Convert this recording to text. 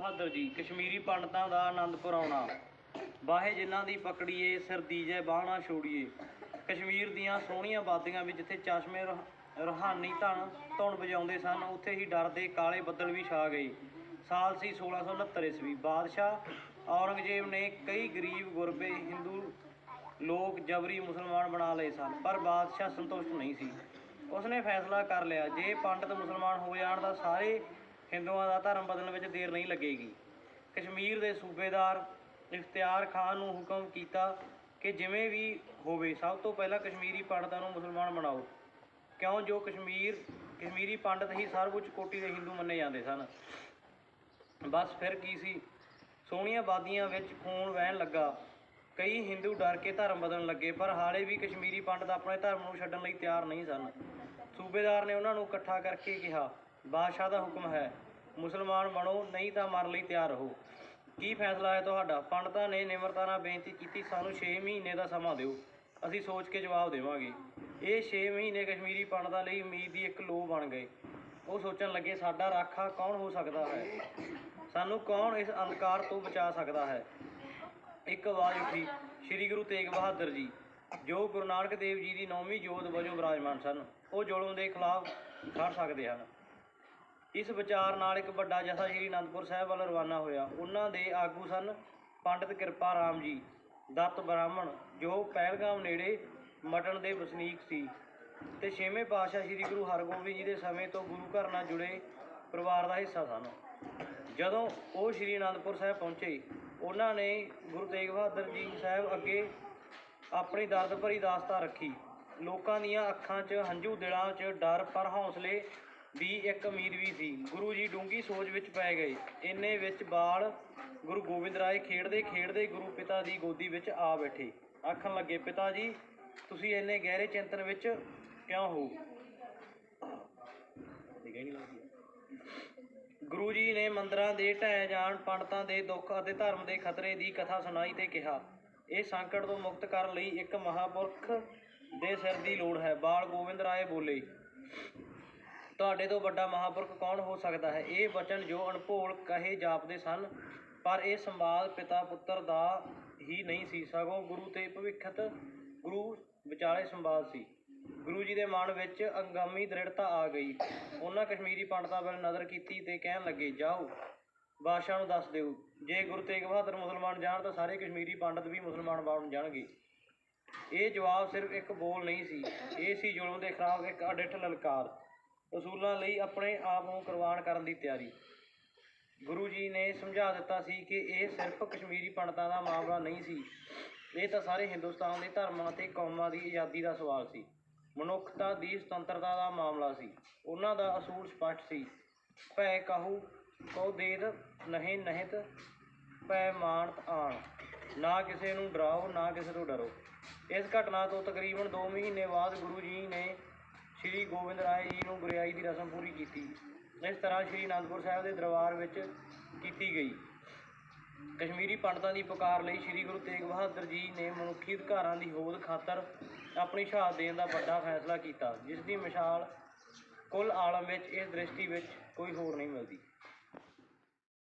ਬਹਾਦਰ ਜੀ, ਕਸ਼ਮੀਰੀ ਪੰਡਤਾਂ ਦਾ ਆਨੰਦਪੁਰ ਆਉਣਾ। ਬਾਹੇ ਜਿਨ੍ਹਾਂ ਦੀ ਪਕੜੀਏ, ਸਿਰ ਦੀਜੇ, ਬਾਹਣਾ ਛੋੜੀਏ। ਕਸ਼ਮੀਰ ਦੀਆਂ ਸੋਹਣੀਆਂ ਬਾਦੀਆਂ ਵਿੱਚ ਜਿੱਥੇ ਚਸ਼ਮੇ ਰੂਹ- ਧਨ ਧੁਨ ਵਜਾਉਂਦੇ ਸਨ, ਉੱਥੇ ਹੀ ਡਰ ਦੇ ਕਾਲੇ ਬੱਦਲ ਵੀ ਛਾ ਗਏ। ਸਾਲ ਸੀ 1669 ਈਸਵੀ। ਬਾਦਸ਼ਾਹ ਔਰੰਗਜ਼ੇਬ ਨੇ ਕਈ ਗਰੀਬ, ਗੁਰਬੇ, ਹਿੰਦੂ ਲੋਕ ਜਬਰੀ ਮੁਸਲਮਾਨ ਬਣਾ ਲਏ ਸਨ, ਪਰ ਬਾਦਸ਼ਾਹ ਸੰਤੁਸ਼ਟ ਨਹੀਂ ਸੀ। ਉਸਨੇ ਫੈਸਲਾ ਕਰ ਲਿਆ, ਜੇ ਪੰਡਤ ਮੁਸਲਮਾਨ ਹੋ ਜਾਣ ਤਾਂ ਸਾਰੇ ਹਿੰਦੂਆਂ ਦਾ ਧਰਮ ਬਦਲਣ ਵਿੱਚ ਦੇਰ ਨਹੀਂ ਲੱਗੇਗੀ। ਕਸ਼ਮੀਰ ਦੇ ਸੂਬੇਦਾਰ ਇਖਤਿਆਰ ਖਾਨ ਨੂੰ ਹੁਕਮ ਕੀਤਾ ਕਿ ਜਿਵੇਂ ਵੀ ਹੋਵੇ, ਸਭ ਤੋਂ ਪਹਿਲਾਂ ਕਸ਼ਮੀਰੀ ਪੰਡਤਾਂ ਨੂੰ ਮੁਸਲਮਾਨ ਬਣਾਓ। ਕਿਉਂ? ਜੋ ਕਸ਼ਮੀਰ, ਕਸ਼ਮੀਰੀ ਪੰਡਤ ਹੀ ਸਰਵਉੱਚ ਕੋਟੀ ਦੇ ਹਿੰਦੂ ਮੰਨੇ ਜਾਂਦੇ ਸਨ। ਬਸ ਫਿਰ ਕੀ ਸੀ? ਸੋਹਣੀਆਂ ਬਾਦੀਆਂ ਵਿੱਚ ਖੂਨ ਵਹਿਣ ਲੱਗਾ। ਕਈ ਹਿੰਦੂ ਡਰ ਕੇ ਧਰਮ ਬਦਲਣ ਲੱਗੇ, ਪਰ ਹਾਲੇ ਵੀ ਕਸ਼ਮੀਰੀ ਪੰਡਤ ਆਪਣੇ ਧਰਮ ਨੂੰ ਛੱਡਣ ਲਈ ਤਿਆਰ ਨਹੀਂ ਸਨ। ਸੂਬੇਦਾਰ ਨੇ ਉਹਨਾਂ ਨੂੰ ਇਕੱਠਾ ਕਰਕੇ ਕਿਹਾ ਬਾਦਸ਼ਾਹ ਦਾ ਹੁਕਮ ਹੈ, ਮੁਸਲਮਾਨ ਬਣੋ, ਨਹੀਂ ਤਾਂ ਮਰਨ ਲਈ ਤਿਆਰ ਰਹੋ। ਕੀ ਫੈਸਲਾ ਹੈ ਤੁਹਾਡਾ? ਪੰਡਤਾਂ ਨੇ ਨਿਮਰਤਾ ਨਾਲ ਬੇਨਤੀ ਕੀਤੀ, ਸਾਨੂੰ 6 ਮਹੀਨੇ ਦਾ ਸਮਾਂ ਦਿਓ। ਅਸੀਂ ਸੋਚ ਕੇ ਜਵਾਬ ਦੇਵਾਂਗੇ। ਇਹ 6 ਮਹੀਨੇ ਕਸ਼ਮੀਰੀ ਪੰਡਤਾਂ ਲਈ ਉਮੀਦ ਦੀ ਇੱਕ ਲੋ ਬਣ ਗਏ। ਉਹ ਸੋਚਣ ਲੱਗੇ, ਸਾਡਾ ਰਾਖਾ ਕੌਣ ਹੋ ਸਕਦਾ ਹੈ? ਸਾਨੂੰ ਕੌਣ ਇਸ ਅੰਧਕਾਰ ਤੋਂ ਬਚਾ ਸਕਦਾ ਹੈ? ਇੱਕ ਆਵਾਜ਼ ਉੱਠੀ, ਸ੍ਰੀ ਗੁਰੂ ਤੇਗ ਬਹਾਦਰ ਜੀ, ਜੋ ਗੁਰੂ ਨਾਨਕ ਦੇਵ ਜੀ ਦੀ ਨੌਵੀਂ ਜੋਤ ਵਜੋਂ ਵਿਰਾਜਮਾਨ ਸਨ। ਉਹ ਜ਼ੁਲਮ ਦੇ ਖਿਲਾਫ ਖੜ ਸਕਦੇ ਹਨ। ਇਸ ਵਿਚਾਰ ਨਾਲ ਇੱਕ ਵੱਡਾ ਜਥਾ ਸ੍ਰੀ ਅਨੰਦਪੁਰ ਸਾਹਿਬ ਵੱਲ ਰਵਾਨਾ ਹੋਇਆ। ਉਹਨਾਂ ਦੇ ਆਗੂ ਸਨ ਪੰਡਿਤ ਕਿਰਪਾ ਰਾਮ ਜੀ, ਦੱਤ ਬ੍ਰਾਹਮਣ, ਜੋ ਪਹਿਲਗਾਮ ਨੇੜੇ ਮਟਨ ਦੇ ਵਸਨੀਕ ਸੀ। ਤੇ ਛੇਵੇਂ ਪਾਤਸ਼ਾਹ ਸ੍ਰੀ ਗੁਰੂ ਹਰਗੋਬਿੰਦ ਜੀ ਦੇ ਸਮੇਂ ਤੋਂ ਗੁਰੂ ਘਰ ਨਾਲ ਜੁੜੇ ਪਰਿਵਾਰ ਦਾ ਹਿੱਸਾ ਸਨ। ਜਦੋਂ ਉਹ ਸ੍ਰੀ ਅਨੰਦਪੁਰ ਸਾਹਿਬ ਪਹੁੰਚੇ, ਉਹਨਾਂ ਨੇ ਗੁਰੂ ਤੇਗ ਬਹਾਦਰ ਜੀ ਸਾਹਿਬ ਅੱਗੇ ਆਪਣੀ ਦਰਦ ਭਰੀ ਦਾਸਤਾ ਰੱਖੀ। ਲੋਕਾਂ ਦੀਆਂ ਅੱਖਾਂ 'ਚ ਹੰਝੂ, ਦਿਲਾਂ 'ਚ ਡਰ, ਪਰ ਹੌਸਲੇ ਦੀ ਇੱਕ ਉਮੀਦ ਵੀ ਸੀ। ਗੁਰੂ ਜੀ ਡੂੰਗੀ ਸੋਚ ਵਿੱਚ ਪੈ ਗਏ। ਇੰਨੇ ਵਿੱਚ ਬਾਲ ਗੁਰੂ ਗੋਬਿੰਦ ਰਾਏ ਖੇਡਦੇ ਖੇਡਦੇ ਗੁਰੂ ਪਿਤਾ ਦੀ ਗੋਦੀ ਵਿੱਚ ਆ ਬੈਠੇ। ਆਖਣ ਲੱਗੇ, ਪਿਤਾ ਜੀ, ਤੁਸੀਂ ਇੰਨੇ ਗਹਿਰੇ ਚਿੰਤਨ ਵਿੱਚ ਕਿਉਂ ਹੋ? ਗੁਰੂ ਜੀ ਨੇ ਮੰਦਰਾਂ ਦੇ ਢਹਿ ਜਾਣ, ਪੰਡਤਾਂ ਦੇ ਦੁੱਖ ਅਤੇ ਧਰਮ ਦੇ ਖਤਰੇ ਦੀ ਕਥਾ ਸੁਣਾਈ ਤੇ ਕਿਹਾ। ਇਹ ਸੰਕਟ ਤੋਂ ਮੁਕਤ ਕਰਨ ਲਈ ਇੱਕ ਮਹਾਪੁਰਖ ਦੇ ਸਿਰ ਦੀ ਲੋੜ ਹੈ। ਬਾਲ ਗੋਬਿੰਦ ਰਾਏ ਬੋਲੇ ਤੁਹਾਡੇ ਤੋਂ ਵੱਡਾ ਮਹਾਂਪੁਰਖ ਕੌਣ ਹੋ ਸਕਦਾ ਹੈ? ਇਹ ਬਚਨ ਜੋ ਅਣਭੋਲ ਕਹੇ ਜਾਪਦੇ ਸਨ, ਪਰ ਇਹ ਸੰਵਾਦ ਪਿਤਾ ਪੁੱਤਰ ਦਾ ਹੀ ਨਹੀਂ ਸੀ। ਸਗੋਂ ਗੁਰੂ ਤੇ ਭਵਿੱਖਤ ਗੁਰੂ ਵਿਚਾਲੇ ਸੰਵਾਦ ਸੀ। ਗੁਰੂ ਜੀ ਦੇ ਮਨ ਵਿੱਚ ਅੰਗਾਮੀ ਦ੍ਰਿੜਤਾ ਆ ਗਈ। ਉਹਨਾਂ ਕਸ਼ਮੀਰੀ ਪੰਡਤਾਂ ਵੱਲ ਨਜ਼ਰ ਕੀਤੀ ਤੇ ਕਹਿਣ ਲੱਗੇ, ਜਾਓ, ਬਾਦਸ਼ਾਹ ਨੂੰ ਦੱਸ ਦਿਓ, ਜੇ ਗੁਰੂ ਤੇਗ ਬਹਾਦਰ ਮੁਸਲਮਾਨ ਜਾਣ ਤਾਂ ਸਾਰੇ ਕਸ਼ਮੀਰੀ ਪੰਡਤ ਵੀ ਮੁਸਲਮਾਨ ਬਣ ਜਾਣਗੇ। ਇਹ ਜਵਾਬ ਸਿਰਫ ਇੱਕ ਬੋਲ ਨਹੀਂ ਸੀ। ਇਹ ਸੀ ਜ਼ੁਲਮ ਦੇ ਖਿਲਾਫ ਇੱਕ ਅਡਿੱਠ ਲਲਕਾਰ। ਅਸੂਲਾਂ ਲਈ ਆਪਣੇ ਆਪ ਨੂੰ ਕੁਰਬਾਨ ਕਰਨ ਦੀ ਤਿਆਰੀ। ਗੁਰੂ ਜੀ ਨੇ ਸਮਝਾ ਦਿੱਤਾ ਸੀ ਕਿ ਇਹ ਸਿਰਫ ਕਸ਼ਮੀਰੀ ਪੰਡਤਾਂ ਦਾ ਮਾਮਲਾ ਨਹੀਂ ਸੀ। ਇਹ ਤਾਂ ਸਾਰੇ ਹਿੰਦੁਸਤਾਨ ਦੇ ਧਰਮਾਂ ਅਤੇ ਕੌਮਾਂ ਦੀ ਆਜ਼ਾਦੀ ਦਾ ਸਵਾਲ ਸੀ। ਮਨੁੱਖਤਾ ਦੀ ਸੁਤੰਤਰਤਾ ਦਾ ਮਾਮਲਾ ਸੀ। ਉਹਨਾਂ ਦਾ ਅਸੂਲ ਸਪਸ਼ਟ ਸੀ। ਭੈ ਕਹੂ ਕੋ ਦੇਦ ਨਹੀਂ ਨਹਿਤ, ਭੈ ਮਾਨਤ ਆਣ। ਨਾ ਕਿਸੇ ਨੂੰ ਡਰਾਓ, ਨਾ ਕਿਸੇ ਤੋਂ ਡਰੋ। ਇਸ ਘਟਨਾ ਤੋਂ ਤਕਰੀਬਨ 2 ਮਹੀਨੇ ਬਾਅਦ ਗੁਰੂ ਜੀ ਨੇ ਗੋਬਿੰਦ ਰਾਏ ਜੀ ਨੂੰ ਗੁਰਿਆਈ ਦੀ ਰਸਮ ਪੂਰੀ ਕੀਤੀ। ਇਸ ਤਰ੍ਹਾਂ ਸ੍ਰੀ ਅਨੰਦਪੁਰ ਸਾਹਿਬ ਦੇ ਦਰਬਾਰ ਵਿੱਚ ਕੀਤੀ ਗਈ। ਕਸ਼ਮੀਰੀ ਪੰਡਤਾਂ ਦੀ ਪੁਕਾਰ ਲਈ ਸ੍ਰੀ ਗੁਰੂ ਤੇਗ ਬਹਾਦਰ ਜੀ ਨੇ ਮਨੁੱਖੀ ਅਧਿਕਾਰਾਂ ਦੀ ਹੋਂਦ ਖਾਤਰ ਆਪਣੀ ਸ਼ਹਾਦਤ ਦੇਣ ਦਾ ਵੱਡਾ ਫੈਸਲਾ ਕੀਤਾ, ਜਿਸ ਦੀ ਮਿਸਾਲ ਕੁੱਲ ਆਲਮ ਵਿੱਚ, ਇਸ ਦ੍ਰਿਸ਼ਟੀ ਵਿੱਚ ਕੋਈ ਹੋਰ ਨਹੀਂ ਮਿਲਦੀ।